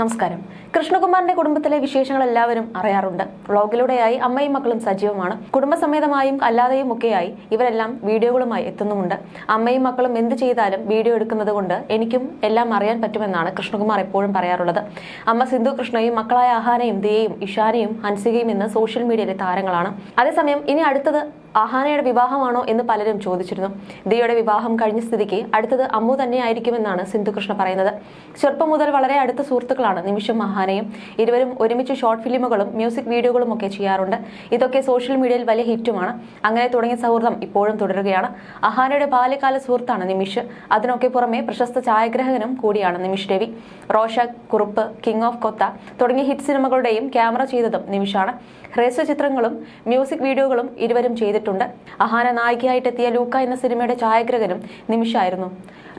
നമസ്കാരം. കൃഷ്ണകുമാറിന്റെ കുടുംബത്തിലെ വിശേഷങ്ങൾ എല്ലാവരും അറിയാറുണ്ട്. വ്ളോഗിലൂടെയായി അമ്മയും മക്കളും സജീവമാണ്. കുടുംബസമേതമായും അല്ലാതെയും ഒക്കെയായി ഇവരെല്ലാം വീഡിയോകളുമായി എത്തുന്നുമുണ്ട്. അമ്മയും മക്കളും എന്ത് ചെയ്താലും വീഡിയോ എടുക്കുന്നത് എനിക്കും എല്ലാം അറിയാൻ പറ്റുമെന്നാണ് കൃഷ്ണകുമാർ എപ്പോഴും പറയാറുള്ളത്. അമ്മ സിന്ധു കൃഷ്ണയും മക്കളായ അഹാനയും ദിയയും ഇഷാനയും ഹൻസികയും ഇന്ന് സോഷ്യൽ മീഡിയയിലെ താരങ്ങളാണ്. അതേസമയം ഇനി അടുത്തത് അഹാനയുടെ വിവാഹമാണോ എന്ന് പലരും ചോദിച്ചിരുന്നു. ദിയുടെ വിവാഹം കഴിഞ്ഞ സ്ഥിതിക്ക് അടുത്തത് അമ്മു തന്നെയായിരിക്കുമെന്നാണ് സിന്ധുകൃഷ്ണ പറയുന്നത്. ചെറുപ്പം മുതൽ വളരെ അടുത്ത സുഹൃത്തുക്കളാണ് നിമിഷം അഹാനയും ഇരുവരും ഒരുമിച്ച് ഷോർട്ട് ഫിലിമുകളും മ്യൂസിക് വീഡിയോകളും ഒക്കെ ചെയ്യാറുണ്ട്. ഇതൊക്കെ സോഷ്യൽ മീഡിയയിൽ വലിയ ഹിറ്റുമാണ്. അങ്ങനെ തുടങ്ങിയ സൗഹൃദം ഇപ്പോഴും തുടരുകയാണ്. അഹാനയുടെ ബാല്യകാല സുഹൃത്താണ് നിമിഷ്. അതിനൊക്കെ പുറമെ പ്രശസ്ത ഛായാഗ്രഹകനും കൂടിയാണ് നിമിഷ് രവി. റോഷക് കുറുപ്പ് കിങ് ഓഫ് കൊത്ത തുടങ്ങിയ ഹിറ്റ് സിനിമകളുടെയും ക്യാമറ ചെയ്തതും നിമിഷാണ്. ഹ്രസ്വ ചിത്രങ്ങളും മ്യൂസിക് വീഡിയോകളും ഇരുവരും ചെയ്തിട്ടുണ്ട്. അഹാന നായികയായിട്ടെത്തിയ ലൂക്ക എന്ന സിനിമയുടെ ഛായാഗ്രഹനും നിമിഷായിരുന്നു.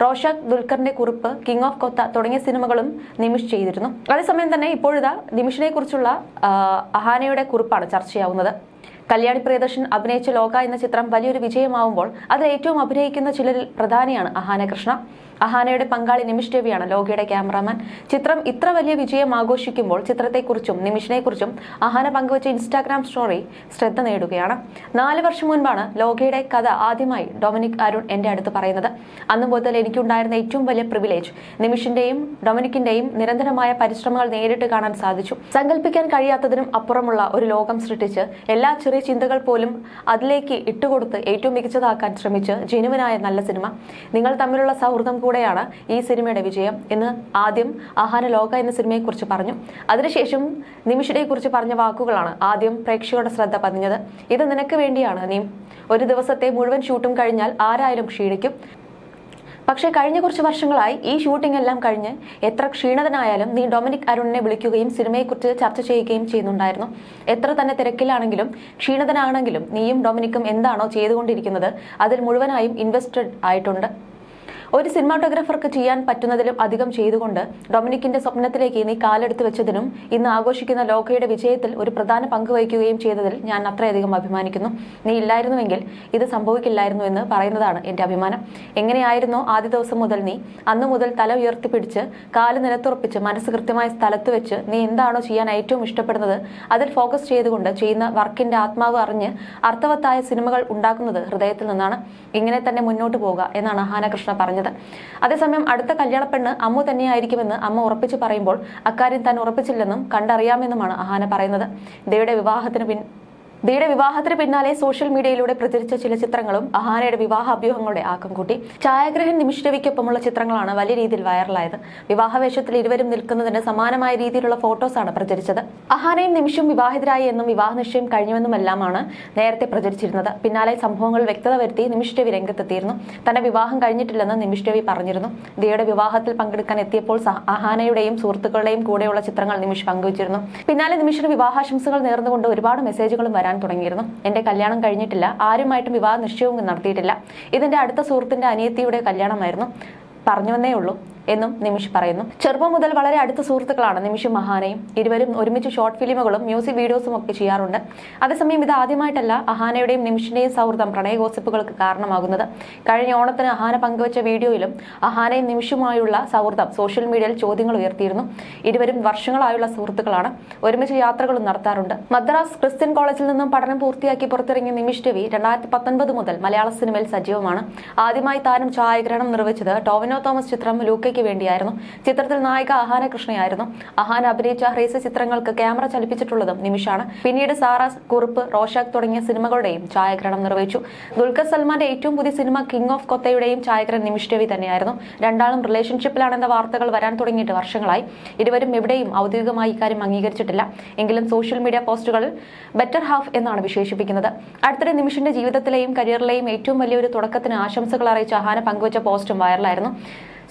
റോഷാദ് ദുൽഖറിന്റെ കുറിപ്പ് കിങ് ഓഫ് കൊത്ത തുടങ്ങിയ സിനിമകളും നിമിഷ് ചെയ്തിരുന്നു. അതേസമയം തന്നെ ഇപ്പോഴിതാ നിമിഷിനെ കുറിച്ചുള്ള അഹാനയുടെ കുറിപ്പാണ് ചർച്ചയാവുന്നത്. കല്യാണി പ്രിയദർശൻ അഭിനയിച്ച ലോക എന്ന ചിത്രം വലിയൊരു വിജയമാവുമ്പോൾ അതിൽ ഏറ്റവും അഭിനയിക്കുന്ന ചിലരിൽ പ്രധാനിയാണ് അഹാന കൃഷ്ണ. അഹാനയുടെ പങ്കാളി നിമിഷ് രവിയാണ് ലോകയുടെ ക്യാമറാമാൻ. ചിത്രം ഇത്ര വലിയ വിജയം ആഘോഷിക്കുമ്പോൾ ചിത്രത്തെക്കുറിച്ചും നിമിഷിനെക്കുറിച്ചും അഹാന പങ്കുവച്ച ഇൻസ്റ്റാഗ്രാം സ്റ്റോറി ശ്രദ്ധ നേടുകയാണ്. നാല് വർഷം മുൻപാണ് ലോകയുടെ കഥ ആദ്യമായി ഡൊമിനിക് അരുൺ എന്റെ അടുത്ത് പറയുന്നത്. അന്ന് മുതൽ എനിക്കുണ്ടായിരുന്ന ഏറ്റവും വലിയ പ്രിവിലേജ് നിമിഷിന്റെയും ഡൊമിനിക്കിന്റെയും നിരന്തരമായ പരിശ്രമങ്ങൾ നേരിട്ട് കാണാൻ സാധിച്ചു. സങ്കല്പിക്കാൻ കഴിയാത്തതിനും അപ്പുറമുള്ള ഒരു ലോകം സൃഷ്ടിച്ച് എല്ലാ ചെറിയ ചിന്തകൾ പോലും അതിലേക്ക് ഇട്ടുകൊടുത്ത് ഏറ്റവും മികച്ചതാക്കാൻ ശ്രമിച്ച് ജനുവനായ നല്ല സിനിമ. നിങ്ങൾ തമ്മിലുള്ള സൗഹൃദം കൂടെയാണ് ഈ സിനിമയുടെ വിജയം എന്ന് ആദ്യം ആഹാര ലോക എന്ന സിനിമയെക്കുറിച്ച് പറഞ്ഞു. അതിനുശേഷം നിമിഷയെക്കുറിച്ച് പറഞ്ഞ വാക്കുകളാണ് ആദ്യം പ്രേക്ഷകരുടെ ശ്രദ്ധ പതിഞ്ഞത്. ഇത് നിനക്ക് വേണ്ടിയാണ് നീ. ഒരു ദിവസത്തെ മുഴുവൻ ഷൂട്ടും കഴിഞ്ഞാൽ ആരായാലും ക്ഷീണിക്കും. പക്ഷേ കഴിഞ്ഞ കുറച്ച് വർഷങ്ങളായി ഈ ഷൂട്ടിംഗ് എല്ലാം കഴിഞ്ഞ് എത്ര ക്ഷീണിതനായാലും നീ ഡൊമിനിക് അരുണിനെ വിളിക്കുകയും സിനിമയെക്കുറിച്ച് ചർച്ച ചെയ്യുകയും ചെയ്യുന്നുണ്ടായിരുന്നു. എത്ര തന്നെ തിരക്കിലാണെങ്കിലും ക്ഷീണിതനാണെങ്കിലും നീയും ഡൊമിനിക്കും എന്താണോ ചെയ്തുകൊണ്ടിരിക്കുന്നത് അതിൽ മുഴുവനായും ഇൻവെസ്റ്റഡ് ആയിട്ടുണ്ട്. ഒരു സിനിമാറ്റോഗ്രാഫർക്ക് ചെയ്യാൻ പറ്റുന്നതിലും അധികം ചെയ്തുകൊണ്ട് ഡൊമിനിക്കിന്റെ സ്വപ്നത്തിലേക്ക് നീ കാലെടുത്ത് വെച്ചതിനും ഇന്ന് ആഘോഷിക്കുന്ന ലോകയുടെ വിജയത്തിൽ ഒരു പ്രധാന പങ്ക് വഹിക്കുകയും ചെയ്തതിൽ ഞാൻ അത്രയധികം അഭിമാനിക്കുന്നു. നീ ഇല്ലായിരുന്നുവെങ്കിൽ ഇത് സംഭവിക്കില്ലായിരുന്നു എന്ന് പറയുന്നതാണ് എന്റെ അഭിമാനം. എങ്ങനെയായിരുന്നോ ആദ്യ ദിവസം മുതൽ നീ. അന്ന് മുതൽ തല ഉയർത്തിപ്പിടിച്ച് കാൽ നിലത്തുറപ്പിച്ച് മനസ്സ് കൃത്യമായ സ്ഥലത്ത് വെച്ച് നീ എന്താണോ ചെയ്യാൻ ഏറ്റവും ഇഷ്ടപ്പെടുന്നത് അതിൽ ഫോക്കസ് ചെയ്തുകൊണ്ട് ചെയ്യുന്ന വർക്കിന്റെ ആത്മാവ് അറിഞ്ഞ് അർത്ഥവത്തായ സിനിമകൾ ഉണ്ടാക്കുന്നത് ഹൃദയത്തിൽ നിന്നാണ്. ഇങ്ങനെ തന്നെ മുന്നോട്ട് പോകുക എന്നാണ് ഹാനകൃഷ്ണ പറഞ്ഞത്. അതേസമയം അടുത്ത കല്യാണപ്പെണ്ണ് അമ്മു തന്നെയായിരിക്കുമെന്ന് അമ്മ ഉറപ്പിച്ചു പറയുമ്പോൾ അക്കാര്യം താൻ ഉറപ്പിച്ചില്ലെന്നും കണ്ടറിയാമെന്നുമാണ് അഹാന പറയുന്നത്. ദേവിയുടെ വിവാഹത്തിന് പിൻ ദിയുടെ വിവാഹത്തിന് പിന്നാലെ സോഷ്യൽ മീഡിയയിലൂടെ പ്രചരിച്ച ചില ചിത്രങ്ങളും അഹാനയുടെ വിവാഹ അഭ്യൂഹങ്ങളുടെ ആക്കം കൂട്ടി. ഛായാഗ്രഹൻ നിമിഷ് രവിക്കൊപ്പമുള്ള ചിത്രങ്ങളാണ് വലിയ രീതിയിൽ വൈറലായത് വിവാഹവേഷത്തിൽ ഇരുവരും നിൽക്കുന്നതിന് സമാനമായ രീതിയിലുള്ള ഫോട്ടോസാണ് പ്രചരിച്ചത്. അഹാനയും നിമിഷും വിവാഹിതരായി എന്നും വിവാഹ നിശ്ചയം കഴിഞ്ഞുവെന്നുമെല്ലാമാണ് നേരത്തെ പ്രചരിച്ചിരുന്നത്. പിന്നാലെ സംഭവങ്ങൾ വ്യക്തത വരുത്തി നിമിഷ് രവി രംഗത്തെത്തിയിരുന്നു. തന്റെ വിവാഹം കഴിഞ്ഞിട്ടില്ലെന്ന് നിമിഷ് രവി പറഞ്ഞിരുന്നു. ദിയുടെ വിവാഹത്തിൽ പങ്കെടുക്കാൻ എത്തിയപ്പോൾ അഹാനയുടെയും സുഹൃത്തുക്കളുടെയും കൂടെയുള്ള ചിത്രങ്ങൾ നിമിഷ് പങ്കുവച്ചിരുന്നു. പിന്നാലെ നിമിഷിന് വിവാഹാശംസകൾ നേർന്നുകൊണ്ട് ഒരുപാട് മെസ്സേജുകളും തുടങ്ങിയിരുന്നു. എന്റെ കല്യാണം കഴിഞ്ഞിട്ടില്ല. ആരുമായിട്ടും വിവാഹ നിശ്ചയവും നടത്തിയിട്ടില്ല. ഇതിന്റെ അടുത്ത സുഹൃത്തിന്റെ അനിയത്തിയുടെ കല്യാണമായിരുന്നു. പറഞ്ഞു വന്നേ ഉള്ളൂ. എന്നും നിമിഷ് പറയുന്നു. ചെറുപ്പം മുതൽ വളരെ അടുത്ത സുഹൃത്തുക്കളാണ് നിമിഷും മഹാനയും ഇരുവരും ഒരുമിച്ച് ഷോർട്ട് ഫിലിമുകളും മ്യൂസിക് വീഡിയോസും ഒക്കെ ചെയ്യാറുണ്ട്. അതേസമയം ഇത് ആദ്യമായിട്ടല്ല അഹാനയുടെയും നിമിഷിന്റെയും സൗഹൃദം പ്രണയ ഗോസിപ്പുകൾക്ക് കാരണമാകുന്നത്. കഴിഞ്ഞ ഓണത്തിന് അഹാന പങ്കുവച്ച വീഡിയോയിലും അഹാനയും നിമിഷുമായുള്ള സൗഹൃദം സോഷ്യൽ മീഡിയയിൽ ചോദ്യങ്ങൾ ഉയർത്തിയിരുന്നു. ഇരുവരും വർഷങ്ങളായുള്ള സുഹൃത്തുക്കളാണ്. ഒരുമിച്ച് യാത്രകളും നടത്താറുണ്ട്. മദ്രാസ് ക്രിസ്ത്യൻ കോളേജിൽ നിന്നും പഠനം പൂർത്തിയാക്കി പുറത്തിറങ്ങിയ നിമിഷ് രവി രണ്ടായിരത്തി പത്തൊൻപത് മുതൽ മലയാള സിനിമയിൽ സജീവമാണ്. ആദ്യമായി താരം ഛായാഗ്രഹണം നിർവഹിച്ചത് ടോവിനോ തോമസ് ചിത്രം ലൂക്കയ്ക്ക് വേണ്ടിയായിരുന്നു. ചിത്രത്തിൽ നായിക അഹാന കൃഷ്ണയായിരുന്നു. അഹാന അഭിനയിച്ച ഹ്രേസ് ചിത്രങ്ങൾക്ക് ക്യാമറ ചലിപ്പിച്ചിട്ടുള്ളതും നിമിഷാണ്. പിന്നീട് സാറാസ് കുറുപ്പ് റോഷാക് തുടങ്ങിയ സിനിമകളുടെയും ഛായാഗ്രഹണം നിർവഹിച്ചു. ദുൽഖർ സൽമാന്റെ ഏറ്റവും പുതിയ സിനിമ കിങ് ഓഫ് കൊത്തയുടെയും ഛായാഗ്രഹം നിമിഷ് രവി തന്നെയായിരുന്നു. രണ്ടാളും റിലേഷൻഷിപ്പിലാണെന്ന വാർത്തകൾ വരാൻ തുടങ്ങിയിട്ട് വർഷങ്ങളായി. ഇരുവരും എവിടെയും ഔദ്യോഗികമായി ഇക്കാര്യം അംഗീകരിച്ചിട്ടില്ല. എങ്കിലും സോഷ്യൽ മീഡിയ പോസ്റ്റുകളിൽ ബെറ്റർ ഹാഫ് എന്നാണ് വിശേഷിപ്പിക്കുന്നത്. അടുത്തിടെ നിമിഷിന്റെ ജീവിതത്തിലെയും കരിയറിലെയും ഏറ്റവും വലിയൊരു തുടക്കത്തിന് ആശംസകൾ അറിയിച്ച അഹാന പങ്കുവച്ച പോസ്റ്റും വൈറലായിരുന്നു.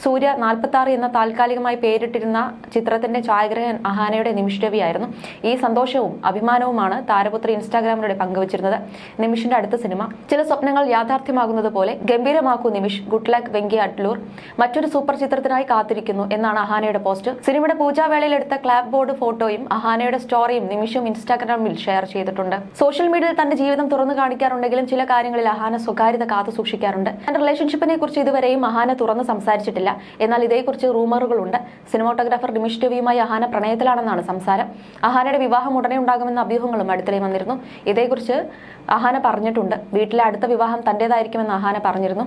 സൂര്യ നാൽപ്പത്തി എന്ന താൽക്കാലികമായി പേരിട്ടിരുന്ന ചിത്രത്തിന്റെ ഛായാഗ്രഹൻ അഹാനയുടെ നിമിഷ് രവിയായിരുന്നു ഈ സന്തോഷവും അഭിമാനവുമാണ് താരപുത്രി ഇൻസ്റ്റാഗ്രാമിലൂടെ പങ്കുവച്ചിരുന്നത്. നിമിഷിന്റെ അടുത്ത സിനിമ ചില സ്വപ്നങ്ങൾ യാഥാർത്ഥ്യമാകുന്നത് പോലെ ഗംഭീരമാക്കൂ നിമിഷ് ഗുഡ് ലക്ക് വെങ്കി അഡ്ലൂർ മറ്റൊരു സൂപ്പർ ചിത്രത്തിനായി കാത്തിരിക്കുന്നു എന്നാണ് അഹാനയുടെ പോസ്റ്റ്. സിനിമയുടെ പൂജാവേളയിൽ എടുത്ത ക്ലാബ് ബോർഡ് ഫോട്ടോയും അഹാനയുടെ സ്റ്റോറിയും നിമിഷും ഇൻസ്റ്റാഗ്രാമിൽ ഷെയർ ചെയ്തിട്ടുണ്ട്. സോഷ്യൽ മീഡിയയിൽ തന്റെ ജീവിതം തുറന്നു കാണിക്കാറുണ്ടെങ്കിലും ചില കാര്യങ്ങളിൽ അഹാന സ്വകാര്യത കാത്തു സൂക്ഷിക്കാറുണ്ട്. തന്റെ റിലേഷൻഷിപ്പിനെ കുറിച്ച് ഇതുവരെയും അഹാന തുറന്ന് സംസാരിച്ചിട്ടില്ല. പറഞ്ഞിട്ടില്ല എന്നാൽ ഇതേക്കുറിച്ച് റൂമറുകളുണ്ട്. സിനിമാട്ടോഗ്രാഫർ ഡിമിഷ് ടിവിയുമായി അഹാന പ്രണയത്തിലാണെന്നാണ് സംസാരം. അഹാനയുടെ വിവാഹം ഉടനെ ഉണ്ടാകുമെന്ന അഭ്യൂഹങ്ങളും അടുത്തിടെ വന്നിരുന്നു. ഇതേക്കുറിച്ച് അഹാന പറഞ്ഞിട്ടുണ്ട്. വീട്ടിലെ അടുത്ത വിവാഹം തന്റേതായിരിക്കുമെന്ന് അഹാന പറഞ്ഞിരുന്നു.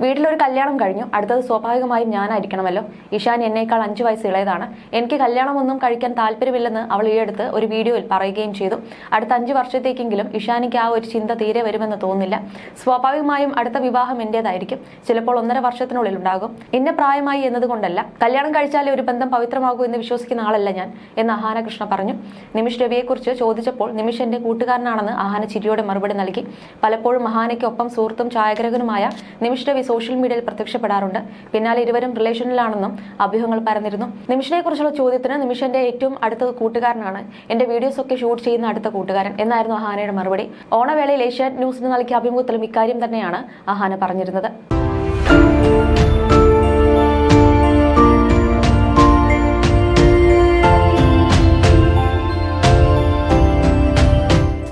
വീട്ടിലൊരു കല്യാണം കഴിഞ്ഞു. അടുത്തത് സ്വാഭാവികമായും ഞാനായിരിക്കണമല്ലോ. ഇഷാൻ എന്നേക്കാൾ അഞ്ച് വയസ്സ് ഇളയതാണ്. എനിക്ക് കല്യാണമൊന്നും കഴിക്കാൻ താല്പര്യമില്ലെന്ന് അവൾ ഈയടുത്ത് ഒരു വീഡിയോയിൽ പറയുകയും ചെയ്തു. അടുത്ത അഞ്ച് വർഷത്തേക്കെങ്കിലും ഇഷാനിക്ക് ആ ഒരു ചിന്ത തീരെ വരുമെന്ന് തോന്നുന്നില്ല. സ്വാഭാവികമായും അടുത്ത വിവാഹം എന്റേതായിരിക്കും. ചിലപ്പോൾ ഒന്നര വർഷത്തിനുള്ളിൽ ഉണ്ടാകും. ഇന്ന പ്രായമായി എന്നതുകൊണ്ടല്ല. കല്യാണം കഴിച്ചാലേ ഒരു ബന്ധം പവിത്രമാകൂ എന്ന് വിശ്വസിക്കുന്ന ആളല്ല ഞാൻ എന്ന് അഹാന കൃഷ്ണ പറഞ്ഞു. നിമിഷ് രവിയെക്കുറിച്ച് ചോദിച്ചപ്പോൾ നിമിഷ് എന്റെ കൂട്ടുകാരനാണെന്ന് അഹാന ചിരിയോടെ മറുപടി നൽകി. പലപ്പോഴും അഹാനയ്ക്കൊപ്പം സുഹൃത്തും ഛായാഗ്രഹനുമായ നിമിഷ് രവി സോഷ്യൽ മീഡിയയിൽ പ്രത്യക്ഷപ്പെടാറുണ്ട്. പിന്നാലെ ഇരുവരും റിലേഷനിലാണെന്നും അഭ്യൂഹങ്ങൾ പരന്നിരുന്നു. നിമിഷനെക്കുറിച്ചുള്ള ചോദ്യത്തിന് നിമിഷന്റെ ഏറ്റവും അടുത്ത കൂട്ടുകാരനാണ്. എന്റെ വീഡിയോസ് ഒക്കെ ഷൂട്ട് ചെയ്യുന്ന അടുത്ത കൂട്ടുകാരൻ എന്നായിരുന്നു അഹാനയുടെ മറുപടി. ഓണവേളയിൽ ഏഷ്യാനെറ്റ് ന്യൂസിന് നൽകിയ അഭിമുഖത്തിലും ഇക്കാര്യം തന്നെയാണ് അഹാന പറഞ്ഞിരുന്നത്.